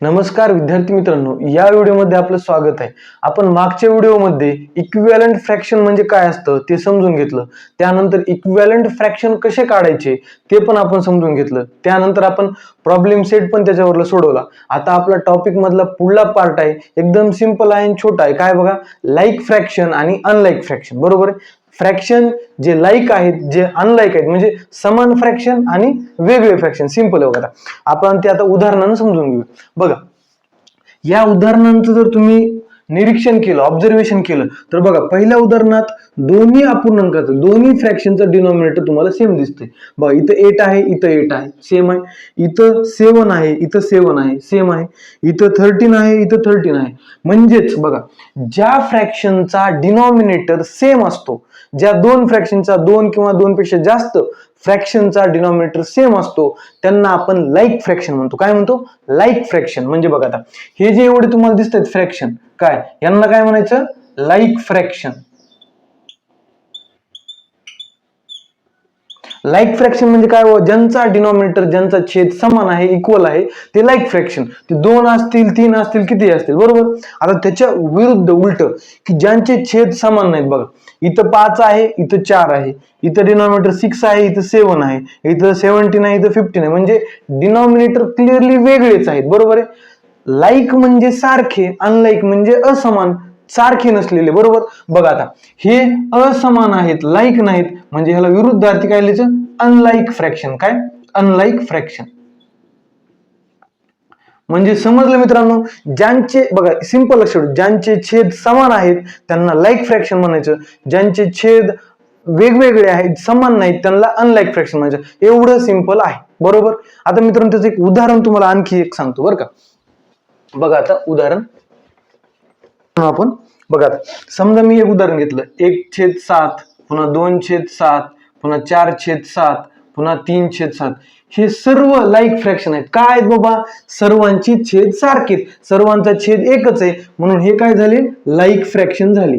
नमस्कार विद्यार्थी मित्रांनो या व्हिडिओमध्ये आपलं स्वागत आहे. आपण मागच्या व्हिडिओमध्ये इक्विव्हॅलंट फ्रॅक्शन म्हणजे काय असतं ते समजून घेतलं. त्यानंतर इक्विव्हॅलंट फ्रॅक्शन कसे काढायचे ते पण आपण समजून घेतलं. त्यानंतर आपण प्रॉब्लेम सेट पण त्याच्यावरला सोडवला. आता आपला टॉपिक मधला पुढला पार्ट आहे. एकदम सिंपल आहे आणि छोटा आहे. काय बघा? लाईक फ्रॅक्शन आणि अनलाईक फ्रॅक्शन बरोबर? आहे फ्रॅक्शन जे लाईक आहेत जे अनलाईक आहेत म्हणजे समान फ्रॅक्शन आणि वेगळे फ्रॅक्शन सिंपल आहे बघा आता. आपण ते आता उदाहरणानं समजून घेऊ. बघा या उदाहरणांचं जर तुम्ही निरीक्षण केलं ऑब्झर्वेशन केलं तर बघा पहिल्या उदाहरणात दोन्ही अपूर्णांकाचं दोन्ही फ्रॅक्शनचं डिनॉमिनेटर तुम्हाला सेम दिसतंय. बघा इथं एट आहे इथं एट आहे. सेम आहे. इथं सेवन आहे इथं सेवन आहे. सेम आहे. इथं थर्टीन आहे इथं थर्टीन आहे. म्हणजेच बघा ज्या फ्रॅक्शनचा डिनॉमिनेटर सेम असतो ज्या दोन फ्रॅक्शनचा दोन किंवा दोन पेक्षा जास्त फ्रॅक्शनचा डिनॉमिनेटर सेम असतो त्यांना आपण लाईक फ्रॅक्शन म्हणतो. काय म्हणतो? लाईक फ्रॅक्शन म्हणजे बघा आता हे जे एवढे तुम्हाला दिसत आहेत फ्रॅक्शन काय? यांना काय म्हणायचं? लाईक फ्रॅक्शन लाईक फ्रॅक्शन म्हणजे काय हो? ज्यांचा डिनॉमिनेटर ज्यांचा छेद समान आहे इक्वल आहे ते लाईक फ्रॅक्शन ते दोन असतील तीन असतील किती असतील? बरोबर? आता त्याच्या विरुद्ध उलट की ज्यांचे छेद समान नाहीत बघा. इथं पाच आहे इथं चार आहे. इथं डिनॉमिनेटर सिक्स आहे इथं सेवन आहे. इथं सेव्हन्टीन आहे इथं फिफ्टीन आहे म्हणजे डिनॉमिनेटर क्लिअरली वेगळेच आहेत. बरोबर आहे? लाईक म्हणजे सारखे अनलाईक म्हणजे असमान. सारखे नसलेले बरोबर? बघा आता हे असमान आहेत लाईक नाहीत म्हणजे ह्याला विरुद्धार्थी काय लिहायचं? अनलाईक फ्रॅक्शन काय? अनलाईक फ्रॅक्शन म्हणजे समजलं मित्रांनो ज्यांचे बघा सिंपल लक्षात ज्यांचे छेद समान आहेत त्यांना लाईक फ्रॅक्शन म्हणायचं. ज्यांचे छेद वेगवेगळे आहेत समान नाहीत त्यांना अनलाईक फ्रॅक्शन म्हणायचं. एवढं सिंपल आहे बरोबर? आता मित्रांनो त्याचं एक उदाहरण तुम्हाला आणखी एक सांगतो बरं का? बघा आता उदाहरण आपण. बघा समजा मी एक उदाहरण घेतलं. एक छेद सात पुन्हा दोन छेद सात पुन्हा चार छेद सात पुन्हा तीन छेद सात. हे सर्व लाईक फ्रॅक्शन आहेत. काय आहेत बाबा? सर्वांची छेद सारखीच सर्वांचा छेद एकच आहे. म्हणून हे काय झाले? लाईक फ्रॅक्शन झाली.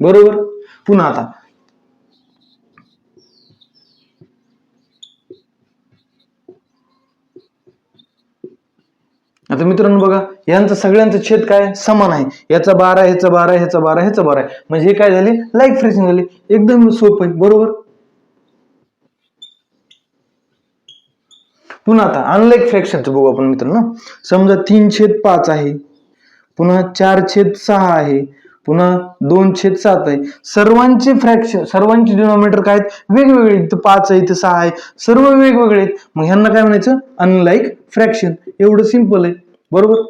बरोबर? पुन्हा आता. आता मित्रांनो बघा यांचं सगळ्यांचं छेद काय? समान आहे. याचा बारा ह्याचा बारा ह्याचा बारा ह्याचा बारा आहे. म्हणजे हे काय झाले? लाईक फ्रॅक्शन झाले. एकदम सोपं आहे. बरोबर? पुन्हा आता अनलाईक फ्रॅक्शनचं बघू आपण मित्रांनो. समजा तीन छेद पाच आहे. पुन्हा चार छेद सहा आहे. पुन्हा दोन छेद सात आहे. सर्वांचे फ्रॅक्शन सर्वांचे डिनॉमिनेटर काय आहेत? वेगवेगळे इथं पाच आहे इथं सहा आहे. सर्व वेगवेगळे आहेत. मग ह्यांना काय म्हणायचं? अनलाईक फ्रॅक्शन एवढं सिंपल आहे. बरोबर?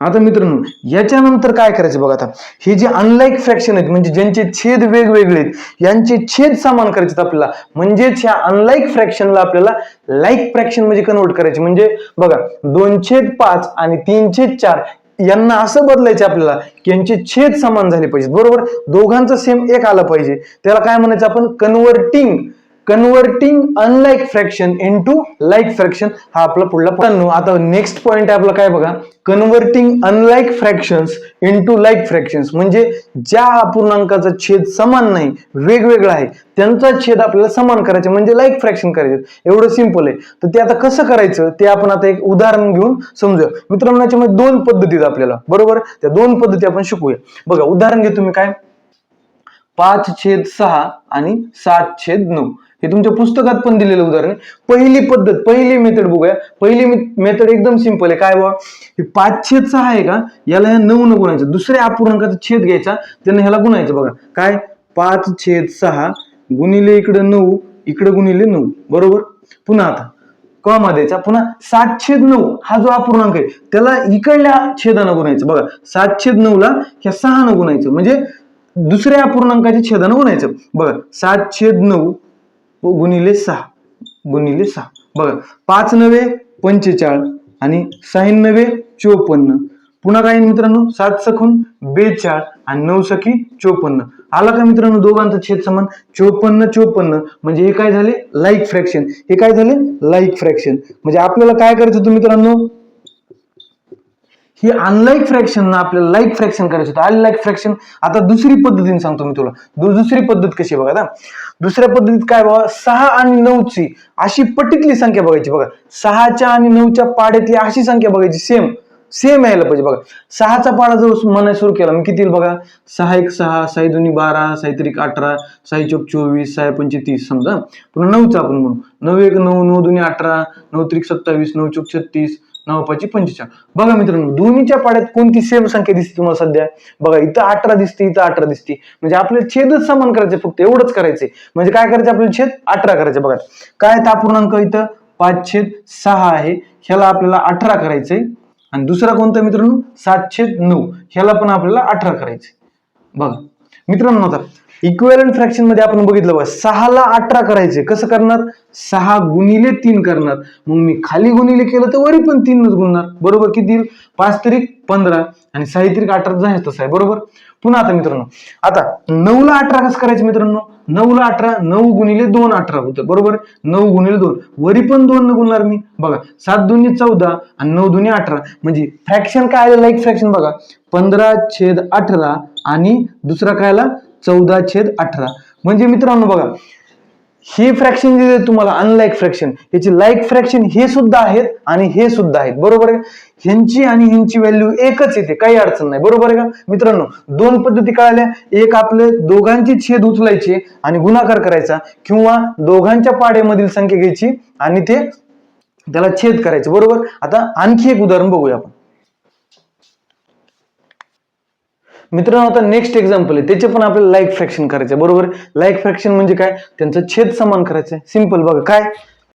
आता मित्रांनो याच्यानंतर काय करायचं बघा आता. हे जे अनलाईक फ्रॅक्शन आहेत म्हणजे ज्यांचे छेद वेगवेगळे आहेत यांचे छेद समान करायचे आहेत आपल्याला. म्हणजेच ह्या अनलाईक फ्रॅक्शनला आपल्याला लाईक फ्रॅक्शन म्हणजे कन्वर्ट करायचे. म्हणजे बघा दोन छेद पाच आणि तीन छेद चार यांना असं बदलायचं आपल्याला की यांची छेद समान झाले पाहिजेत. बरोबर? दोघांचं सेम एक आलं पाहिजे. त्याला काय म्हणायचं आपण? Converting converting unlike fraction into like fraction हा आपला पुढला point. आता नेक्स्ट पॉईंट आहे आपला काय बघा? Converting unlike fractions into like fractions म्हणजे ज्या अपूर्णांकाचा छेद समान नाही वेगवेगळा आहे त्यांचा छेद आपल्याला समान करायचा म्हणजे लाईक फ्रॅक्शन करायचं एवढं सिंपल आहे. तर ते आता कसं करायचं? ते आपण आता एक उदाहरण घेऊन समजूया. मित्रांनो याच्यामध्ये दोन पद्धतीत आपल्याला. बरोबर? त्या दोन पद्धती आपण शिकूया. बघा उदाहरण घेतो मी काय? पाच छेद सहा आणि सात छेद नऊ. हे तुमच्या पुस्तकात पण दिलेलं उदाहरण. पहिली पद्धत पहिली मेथड बघूया. पहिली मेथड एकदम सिंपल आहे. काय बघा हे पाच छेद सहा आहे का? याला ह्या नऊ न गुणायचं. दुसऱ्या अपूर्णांकाचा छेद घ्यायचा त्यांना ह्याला गुणायचं बघा. काय? पाच छेद सहा गुणिले इकडं नऊ इकडं गुणिले नऊ. बरोबर? पुन्हा आता. कॉमा द्यायचा. पुन्हा सात छेद नऊ हा जो अपूर्णांक आहे त्याला इकडल्या छेदानं गुणायचं. बघा सात छेद नऊला ह्या सहानं गुणायचं. म्हणजे दुसऱ्या अपूर्णांकाच्या छेदानं गुणायचं. बघा सात छेद नऊ व गुणिले सहा. गुणिले सहा. बघा पाच नवे पंचेचाळीस आणि साईन नवे चोपन्न. पुन्हा काय मित्रांनो? सात सखून बेचाळ आणि नऊ सखी चोपन्न. आला का मित्रांनो दोघांचा छेद समान चोपन्न चोपन्न. म्हणजे हे काय झाले? लाईक फ्रॅक्शन हे काय झाले? लाईक फ्रॅक्शन म्हणजे आपल्याला काय करायचं होतं मित्रांनो? ही अनलाईक फ्रॅक्शन ना आपल्याला लाईक फ्रॅक्शन करायचं होतं. अनलाईक फ्रॅक्शन आता दुसरी पद्धतीने सांगतो मी तुला. दु- दुसरी पद्धत कशी आहे बघा आता. दुसऱ्या पद्धतीत काय बघा सहा आणि नऊची अशी पटीतली संख्या बघायची बघा. सहाच्या आणि नऊच्या पाड्यातली अशी संख्या बघायची सेम सेम यायला पाहिजे बघा. सहाचा पाडा जर म्हणायला सुरू केला मग किती येईल बघा? सहा एक सहा साई दोन्ही बारा साई त्रिक अठरा साई चौक चोवीस साई पंचे तीस समजा. पुन्हा नऊचा आपण म्हणू. नऊ एक नऊ नऊ दोन्ही अठरा नऊ त्रिक सत्तावीस नऊ चौक छत्तीस नऊ पंचेचाळीस बघा मित्रांनो दोन्हीच्या पाड्यात कोणती सेम संख्या दिसते तुम्हाला सध्या? बघा इथं अठरा दिसते इथं अठरा दिसते. म्हणजे आपल्याला छेदच समान करायचे फक्त एवढंच करायचे. म्हणजे काय करायचं आपल्याला छेद? अठरा करायचे बघा. काय आहे पूर्णांक इथं? पाच छेद सहा आहे. ह्याला आपल्याला अठरा करायचंय. आणि दुसरा कोणता मित्रांनो? सात छेद नऊ. ह्याला पण आपल्याला अठरा करायचे बघा. मित्रांनो आता इक्वेलंट फ्रॅक्शनमध्ये आपण बघितलं बघा सहाला अठरा करायचे. कसं करणार? सहा गुणिले तीन करणार. मग मी खाली गुणिले केलं तर वरी पण तीनच गुणणार. बरोबर किती येईल? पाच तरी पंधरा. आणि सहा तरी अठरा जास्त तसं आहे. बरोबर? पुन्हा आता मित्रांनो. आता नऊला अठरा कसं करायचं मित्रांनो? नऊला अठरा नऊ गुणिले दोन अठरा होतं. बरोबर? नऊ गुणिले दोन. वरी पण दोन न गुणणार मी. बघा सात दोन्ही चौदा आणि नऊ दोन्ही अठरा. म्हणजे फ्रॅक्शन काय आलं? लाईक फ्रॅक्शन बघा. पंधरा छेद अठरा आणि दुसरा काय आला? चौदा छेद अठरा. म्हणजे मित्रांनो बघा हे फ्रॅक्शन जे तुम्हाला अनलाईक फ्रॅक्शन याची लाईक फ्रॅक्शन हे सुद्धा आहेत आणि हे सुद्धा आहेत. बरोबर आहे ह्यांची आणि ह्यांची व्हॅल्यू एकच येते काही अडचण नाही. बरोबर आहे का? मित्रांनो दोन पद्धती कळाल्या. एक आपले दोघांची छेद उचलायची आणि गुणाकार करायचा किंवा दोघांच्या पाड्यामधील संख्या घ्यायची आणि ते त्याला छेद करायचं. बरोबर? आता आणखी एक उदाहरण बघूया आपण. मित्रांनो आता नेक्स्ट एक्झाम्पल आहे. त्याचे पण आपल्याला लाईक फ्रॅक्शन करायचं आहे, बरोबर? लाईक फ्रॅक्शन म्हणजे काय? त्यांचं छेद समान करायचं आहे. सिंपल बघा काय?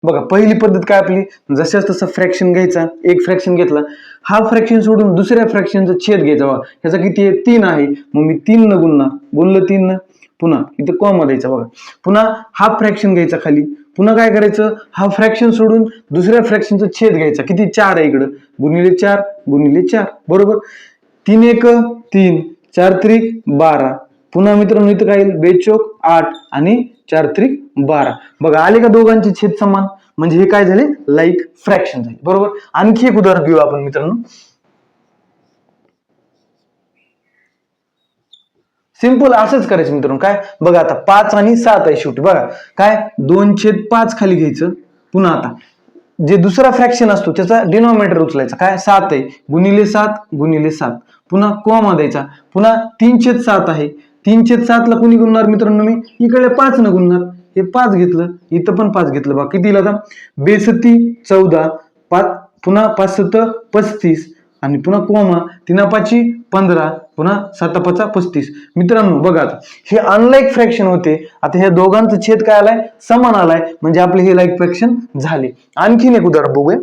बघा पहिली पद्धत काय आपली? जशाच तसं फ्रॅक्शन घ्यायचा. एक फ्रॅक्शन घेतला. हा फ्रॅक्शन सोडून दुसऱ्या फ्रॅक्शनचा छेद घ्यायचा. बघा ह्याचा किती आहे? तीन आहे. मग मी तीन न गुणणार गुणलं तीन न? पुन्हा इथे कॉमा द्यायचा बघा. पुन्हा हा फ्रॅक्शन घ्यायचा खाली. पुन्हा काय करायचं? हा फ्रॅक्शन सोडून दुसऱ्या फ्रॅक्शनचा छेद घ्यायचा. किती? चार आहे इकडं. गुणिले चार गुणिले चार. बरोबर? तीन एक तीन. चार त्रिक बारा. पुन्हा मित्रांनो इथं काय येईल? बेचोक आठ आणि चार त्रिक बारा. बघा आले का दोघांचे छेद समान म्हणजे हे काय झाले? लाईक फ्रॅक्शन झाले. बरोबर? आणखी एक उदाहरण घेऊ आपण मित्रांनो. सिंपल असंच करायचं मित्रांनो. काय? बघा आता पाच आणि सात आहे शेवटी. बघा. काय? दोन छेद पाच खाली घ्यायचं. पुन्हा आता. जे दुसरा फ्रॅक्शन असतो त्याचा डिनॉमिनेटर उचलायचा. काय? सात आहे. गुणिले सात गुणिले सात. पुन्हा कोमा द्यायचा. पुन्हा तीनशेत सात आहे. तीनशेत सातला कुणी गुणणार मित्रांनो मी? इकडे पाच न गुणणार. हे पाच घेतलं. इथं पण पाच घेतलं. बा किती आता बेसती चौदा पाच पुन्हा पाच सत पस्तीस. आणि पुन्हा कोमा तिनापाची पंधरा पुन्हा सातपाचा पस्तीस. मित्रांनो बघा हे अनलाईक फ्रॅक्शन होते. आता ह्या दोघांचं छेद काय आलाय? समान आलाय. म्हणजे आपले हे लाईक फ्रॅक्शन झाले. आणखीन एक उदाहरण बघूया.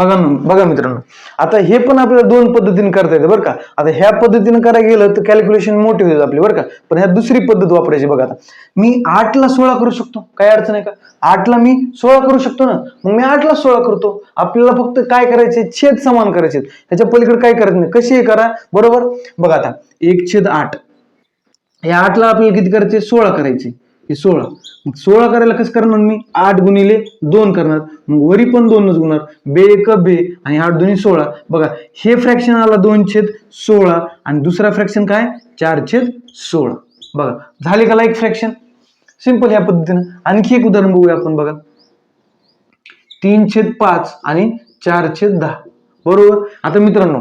बघा ना बघा मित्रांनो. आता हे पण आपल्याला दोन पद्धतीने करता येतं बरं का. आता ह्या पद्धतीने करायला गेलं तर कॅल्क्युलेशन मोठी होईल आपली बरं का. पण ह्या दुसरी पद्धत वापरायची बघा आता. मी आठला सोळा करू शकतो. काय अडचण आहे का? आठला मी सोळा करू शकतो ना. मग मी आठला सोळा करतो. आपल्याला फक्त काय करायचे छेद समान करायचे त्याच्या पलीकडे काय करायचं नाही. कशी करा? बरोबर? बघा आता एक छेद आठ. या आठला आपल्याला किती करायचे? सोळा करायचे. हे सोळा. मग सोळा करायला कसं करणार मी? आठ गुणिले दोन करणार. मग वरी पण दोनच गुणार बे एक बे आणि आठ दोन्ही सोळा. बघा हे फ्रॅक्शन आला दोन छेद सोळा आणि दुसरा फ्रॅक्शन काय? चार छेद सोळा. बघा झाले का लाईक फ्रॅक्शन सिंपल ह्या पद्धतीनं. आणखी एक उदाहरण बघूया आपण बघा. तीन छेद पाच आणि चार छेद दहा. बरोबर? आता मित्रांनो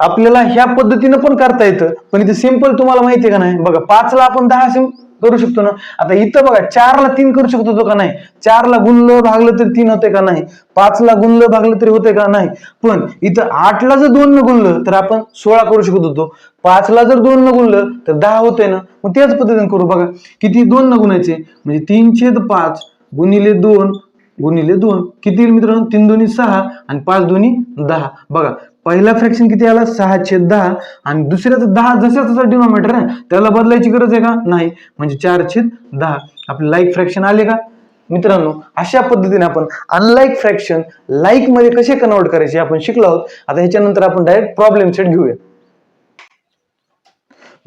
आपल्याला ह्या पद्धतीनं पण करता येतं पण इथे सिंपल तुम्हाला माहिती आहे का नाही? बघा पाचला आपण दहा सिम करू शकतो ना? आता इथं बघा चारला तीन करू शकतो तो का नाही? चारला गुणलं भागलं तरी तीन होते का नाही? पाचला गुणलं भागलं तरी होते का नाही? पण इथं आठला जर दोन न गुणलं तर आपण सोळा करू शकत होतो. पाचला जर दोन न गुणलं तर दहा होते ना? मग त्याच पद्धतीने करू बघा. किती दोन न गुणायचे? म्हणजे तीन छेद पाच गुणिले दोन गुणिले दोन. किती मित्रांनो? तीन दोन्ही सहा आणि पाच दोन्ही दहा. बघा पहिला फ्रॅक्शन किती आला? सहा छेद दहा. आणि दुसऱ्याचं दहा जसा तसा डिनॉमिनेटर आहे त्याला बदलायची गरज आहे का? नाही. म्हणजे चार छेद दहा. आपले लाईक फ्रॅक्शन आले का? मित्रांनो अशा पद्धतीने आपण अनलाईक फ्रॅक्शन लाईकमध्ये कसे कन्वर्ट करायचे आपण शिकलो आहोत. आता ह्याच्यानंतर आपण डायरेक्ट प्रॉब्लेम सेट घेऊया.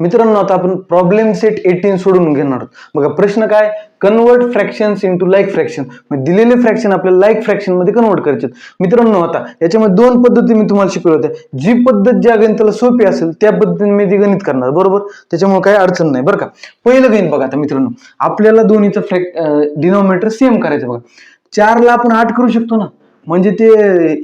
मित्रांनो आता आपण प्रॉब्लेम सेट एटीन सोडून घेणार आहोत. बघा प्रश्न काय? Convert fractions into like fraction दिलेले फ्रॅक्शन आपल्याला लाईक फ्रॅक्शनमध्ये कन्वर्ट करायचे मित्रांनो आता याच्यामध्ये दोन पद्धती मी तुम्हाला शिकवल्या होत्या. जी पद्धत ज्या गणिताला सोपी असेल त्या पद्धतीने मी ती गणित करणार बरोबर? त्याच्यामुळे काही अडचण नाही बरं का? पहिलं गणित बघा आता मित्रांनो. आपल्याला दोन्हीचं फ्रॅक डिनॉमिनेटर सेम करायचं बघा. चारला आपण आठ करू शकतो ना? म्हणजे ते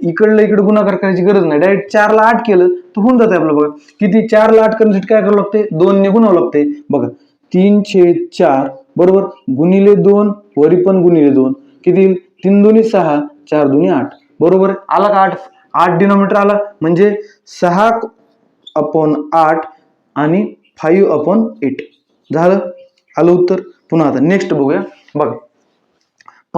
इकडलं इकडे गुन्हा करायची गरज नाही. डायरेक्ट चारला आठ केलं तर होऊन जाते आपलं बघा. किती चारला आठ करण्यासाठी काय करावं लागते दोन ने गुणावं लागते बघा तीन छेद चार बरोबर? गुणिले दोन वरी पण गुणिले दोन. किती तीन दोन्ही सहा चार दोन्ही आठ. बरोबर? आला का आठ? आठ डिनोमीटर आला. म्हणजे सहा अपॉन आठ आणि फाईव्ह अपॉन एट झालं? आलं उत्तर? पुन्हा आता. नेक्स्ट बघूया. बघा.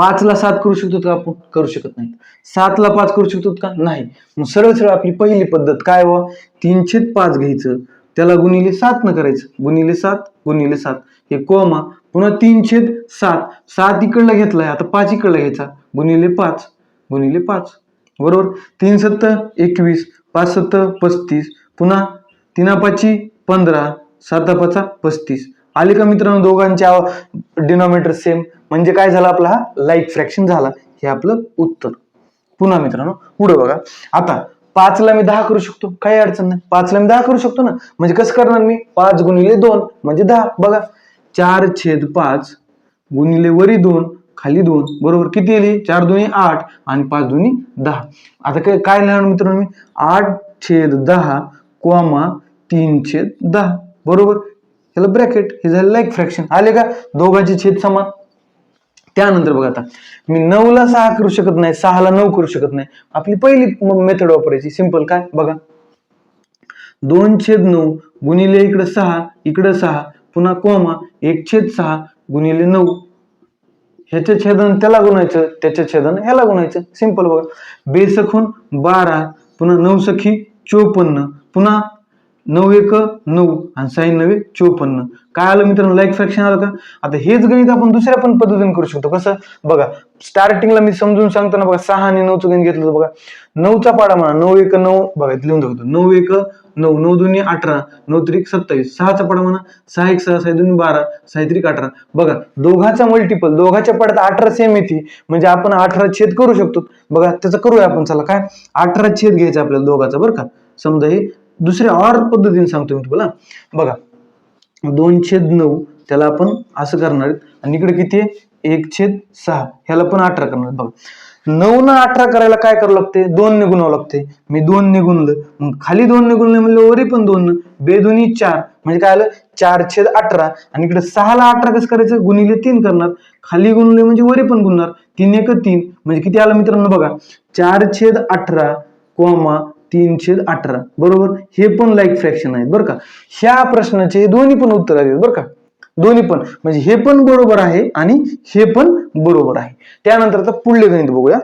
पाचला सात करू शकतो का आपण करू शकत नाही सातला पाच करू शकतो का? नाही. मग सरळ सरळ आपली पहिली पद्धत काय व? तीनशे पाच घ्यायचं. त्याला गुणिले सात न करायचं. गुणिले सात गुणिले सात. हे कोमा. पुन्हा तीनशे सात. सात इकडला घेतलाय. आता पाच इकडला घ्यायचा. गुणिले पाच. गुणिले पाच. बरोबर? तीन सत्त एकवीस. पाच सत्त पस्तीस. पुन्हा तीना पाची पंधरा. साता पाचा पस्तीस. आले का मित्रांनो दोघांच्या डिनॉमिनेटर सेम म्हणजे काय झालं आपला? हा लाईक फ्रॅक्शन झाला. हे आपलं उत्तर. पुन्हा मित्रांनो पुढे बघा. आता पाचला मी दहा करू शकतो. काही अडचण नाही. पाचला मी दहा करू शकतो ना? म्हणजे कसं करणार मी? पाच गुणिले दोन म्हणजे दहा. बघा. चार छेद पाच गुणिले वरी दोन खाली दोन. बरोबर किती येईल चार दोन्ही आठ आणि पाच दोन्ही दहा. आता काय काय लिहिणार मित्रांनो मी? आठ छेद दहा कोमा तीन छेद दहा. बरोबर? ह्याला ब्रॅकेट हे झालं लाईक फ्रॅक्शन आले का? दोघांची छेद समान. त्यानंतर बघा आता मी नऊला सहा करू शकत नाही सहाला नऊ करू शकत नाही. आपली पहिली मेथड वापरायची. सिंपल काय? बघा. दोन छेद नऊ गुणिले इकडे सहा इकडे सहा पुन्हा कोमा एक छेद सहा गुणिले नऊ. ह्याच्या छेदन त्याला गुणायचं त्याच्या छेदन ह्याला गुणायचं. सिंपल बघा. बेसखून बारा पुन्हा नऊ सखी चोपन्न पुन्हा नऊ एक नऊ आणि साई नव्हे चोपन्न. काय आलं मित्रांनो? लाईक फ्रॅक्शन आलं का? आता हेच गणित आपण दुसऱ्या पण पद्धतीने करू शकतो. कसं? बघा स्टार्टिंगला मी समजून सांगताना बघा सहा आणि नऊचं गणित घेतलं तर बघा. नऊचा पाडा म्हणा नऊ एक नऊ बघा इथे लिहून दाखवतो. नऊ एक नऊ नऊ दोन्ही अठरा नऊ त्रिक सत्तावीस. सहाचा पाडा म्हणा सहा एक सहा सहा दोन्ही बारा सहा त्रिक अठरा. बघा दोघाचा मल्टिपल दोघाच्या पाड्यात अठरा सेम येते. म्हणजे आपण अठरा छेद करू शकतो. बघा त्याचं करूया आपण चला काय? अठरा छेद घ्यायचा आपल्याला दोघाचा बरं का? समजा हे दुसऱ्या ऑर पद्धतीने सांगतो मी तुम्हाला. बघा दोन छेद नऊ त्याला आपण असं करणार आहेत. आणि इकडे किती आहे? एक छेद सहा ह्याला पण अठरा करणार बघा. नऊ ना अठरा करायला काय करावं लागते दोन ने गुणावं लागते. मी दोन ने गुणलं मग खाली दोन ने गुणलं म्हणलं वरी पण दोन. बेदोनी चार. म्हणजे काय आलं? चार छेद अठरा. आणि इकडे सहाला अठरा कसं करायचं? गुणिले तीन करणार. खाली गुणले म्हणजे वरी पण गुणणार. तीन एक तीन. म्हणजे किती आलं मित्रांनो? बघा. चार छेद अठरा कोमा तीनशे अठरा. बरोबर? हे पण लाईक फ्रॅक्शन आहेत बरं का? ह्या प्रश्नाचे दोन्ही पण उत्तर आहेत बरं का? दोन्ही पण. म्हणजे हे पण बरोबर आहे आणि हे पण बरोबर आहे. त्यानंतर आता पुढले गणित बघूया.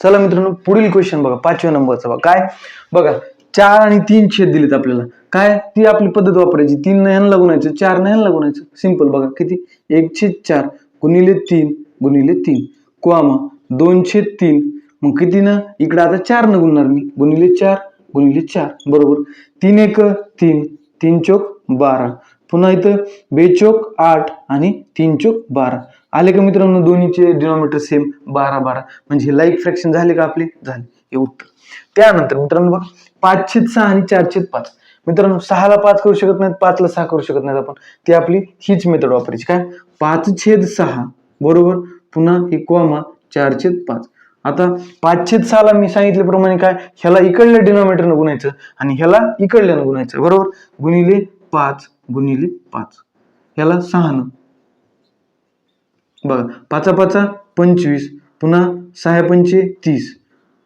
चला मित्रांनो पुढील क्वेश्चन बघा पाचव्या नंबरचा बघा. काय? बघा चार आणि तीन छेद दिलेत आपल्याला. काय? ती आपली पद्धत वापरायची. तीन न ह्यांना चार न ह्यांना सिंपल बघा किती? एक छेद चार गुणिले तीन गुणिले तीन कोमा दोनशे तीन. मग किती ना? इकडे आता चार न गुणणार मी. गुणिले चार गुणिले चार. बरोबर. तीन एक तीन. तीन चोक बारा. पुन्हा इथं बेचोक आठ आणि तीन चोक बारा. आले का मित्रांनो दोन्हीचे डिनॉमिनेटर सेम बारा बारा. म्हणजे हे लाईक फ्रॅक्शन झाले का आपले? झाले. हे उत्तर. त्यानंतर मित्रांनो बघा पाच छेद सहा आणि चार छेद पाच. मित्रांनो सहाला पाच करू शकत नाहीत पाचला सहा करू शकत नाहीत आपण. ती आपली हीच मेथड वापरायची. काय? पाच छेद सहा. बरोबर. पुन्हा हे कॉमा चारशेत पाच. आता पाचशेत सहाला मी सांगितल्याप्रमाणे काय? ह्याला इकडल्या डिनॉमिनेटरनं गुणायचं आणि ह्याला इकडल्यानं गुणायचं. बरोबर? गुणिले पाच गुणिले पाच. ह्याला सहानं बघा पाचा पाचा पंचवीस पुन्हा सहा पंचे तीस.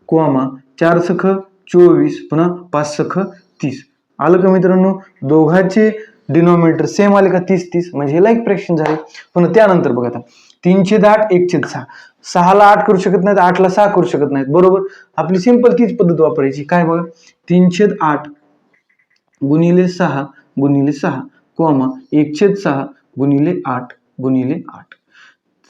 कोमा चार सख चोवीस पुन्हा पाच सख तीस. आलं का मित्रांनो? दोघांचे डिनॉमिनेटर सेम आले का? तीस तीस. म्हणजे ह्याला एक प्रेक्षण झाले. पुन्हा त्यानंतर बघा आता. तीनशे आठ एकशे सहा. सहाला आठ करू शकत नाहीत आठला सहा करू शकत नाहीत. बरोबर? आपली सिंपल तीच पद्धत वापरायची. काय बघा? तीनशे आठ गुणिले सहा गुणिले सहा कोमा एकशे सहा गुणिले आठ गुणिले आठ.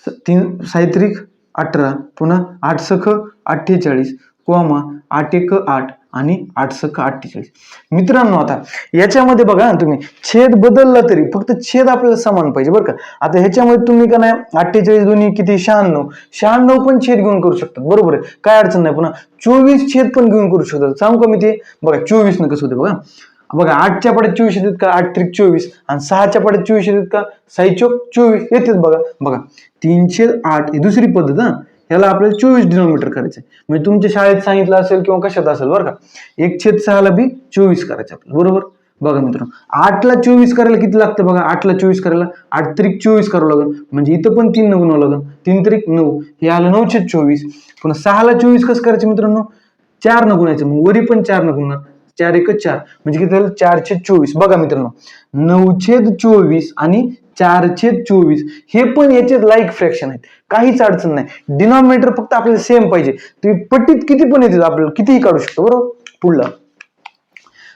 स- तीन सायत्रिक अठरा पुन्हा आठ सख अठ्ठेचाळीस कोमा आठ एक आठ आणि आठ सख अठ्ठेचाळीस. मित्रांनो आता याच्यामध्ये बघा ना तुम्ही छेद बदलला तरी फक्त छेद आपल्याला समान पाहिजे बरं का? आता ह्याच्यामध्ये तुम्ही का नाही अठ्ठेचाळीस दोन्ही किती? शहाण्णव. शहाण्णव पण छेद घेऊन करू शकतात. बरोबर आहे? काय अडचण नाही पुन्हा चोवीस छेद पण घेऊन करू शकतात. सांगू का मी ते? बघा चोवीस न कसं होते बघा. बघा आठच्या पाड्यात चोवीस येतात का? आठ त्रिक चोवीस. आणि सहाच्या पाड्यात चोवीस येतात का? साई चोक चोवीस येतात बघा. बघा तीनशे आठ ही दुसरी पद्धत हा. ह्याला आपल्याला चोवीस डिनोमीटर करायचं आहे म्हणजे तुमच्या शाळेत सांगितलं असेल किंवा कशात असेल बरं का एक छेद सहाला बी चोवीस करायचं आपल्याला. बरोबर? बघा मित्रांनो आठला चोवीस करायला किती लागतं बघा? आठला चोवीस करायला आठ त्रिक चोवीस करावं लागेल. म्हणजे इथं पण तीन नऊ नऊ लागेल. तीन त्रिक नऊ. हे आलं नऊ छेद चोवीस. पुन्हा सहाला चोवीस कसं करायचं मित्रांनो? चार न गुणायचं. मग वरी पण चार न गुणणार. चार एक चार. म्हणजे किती झालं? चारशे चोवीस. बघा मित्रांनो नऊशे चोवीस आणि चारशे चोवीस. हे पण याचे लाईक फ्रॅक्शन आहेत. काहीच अडचण नाही. डिनॉमिनेटर फक्त आपल्याला सेम पाहिजे. तुम्ही पट्टीत किती पण येते आपल्याला कितीही काढू शकतो बरोबर? पुढला.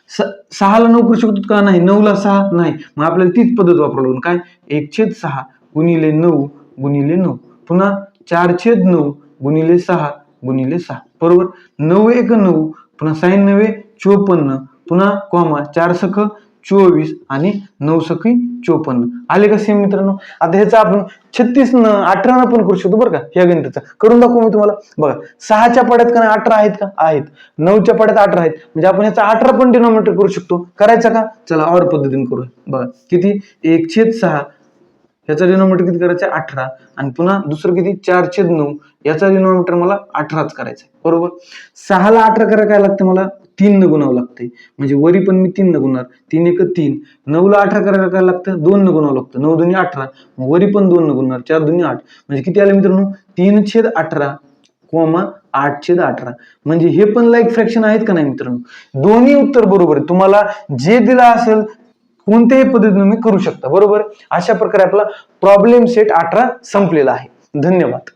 स- सहाला नऊ करू शकतो का नाही? नऊला सहा? नाही. मग आपल्याला तीच पद्धत वापरावं काय? एक छेद सहा गुणिले नऊ गुणिले नऊ. पुन्हा चार छेद नऊ गुणिले सहा गुणिले सहा. बरोबर? नऊ एक नऊ. पुन्हा साईन नव्हे चोपन्न. पुन्हा कॉमा चार सख चोवीस आणि नऊ सखी चोपन्न. आले का सेम मित्रांनो? आता ह्याचा आपण छत्तीस न अठरा न पण करू शकतो बरं का या गणिताचा. करून दाखवू मी तुम्हाला. बघा सहाच्या पाड्यात का अठरा आहेत का? आहेत. नऊच्या पाड्यात अठरा आहेत. म्हणजे आपण ह्याचा अठरा पण डिनॉमिनेटर करू शकतो. करायचा का? चला और पद्धतीने करू बघा किती? एक छेद सहा. ह्याचा डिनॉमिनेटर किती करायचा आहे? अठरा. आणि पुन्हा दुसरं किती? चार छेद नऊ. याचा डिनॉमिनेटर मला अठराच करायचा आहे. बरोबर? सहाला अठरा करायला काय लागतं मला? तीन न गुणावं लागते म्हणजे वरी पण मी तीन न गुणणार तीन एक तीन. नऊला अठरा करायला काय लागतं? दोन न गुणावं लागतं. नऊ दोन्ही अठरा. वरी पण दोन न गुणणार चार दोन्ही आठ. म्हणजे किती आले मित्रांनो? तीन छेद अठरा कोमा आठ छेद अठरा. म्हणजे हे पण लाईक फ्रॅक्शन आहेत का नाही मित्रांनो? दोन्ही उत्तर बरोबर आहे. तुम्हाला जे दिलं असेल कोणत्याही पद्धतीने तुम्ही करू शकता. बरोबर? अशा प्रकारे आपला प्रॉब्लेम सेट अठरा संपलेला आहे. धन्यवाद.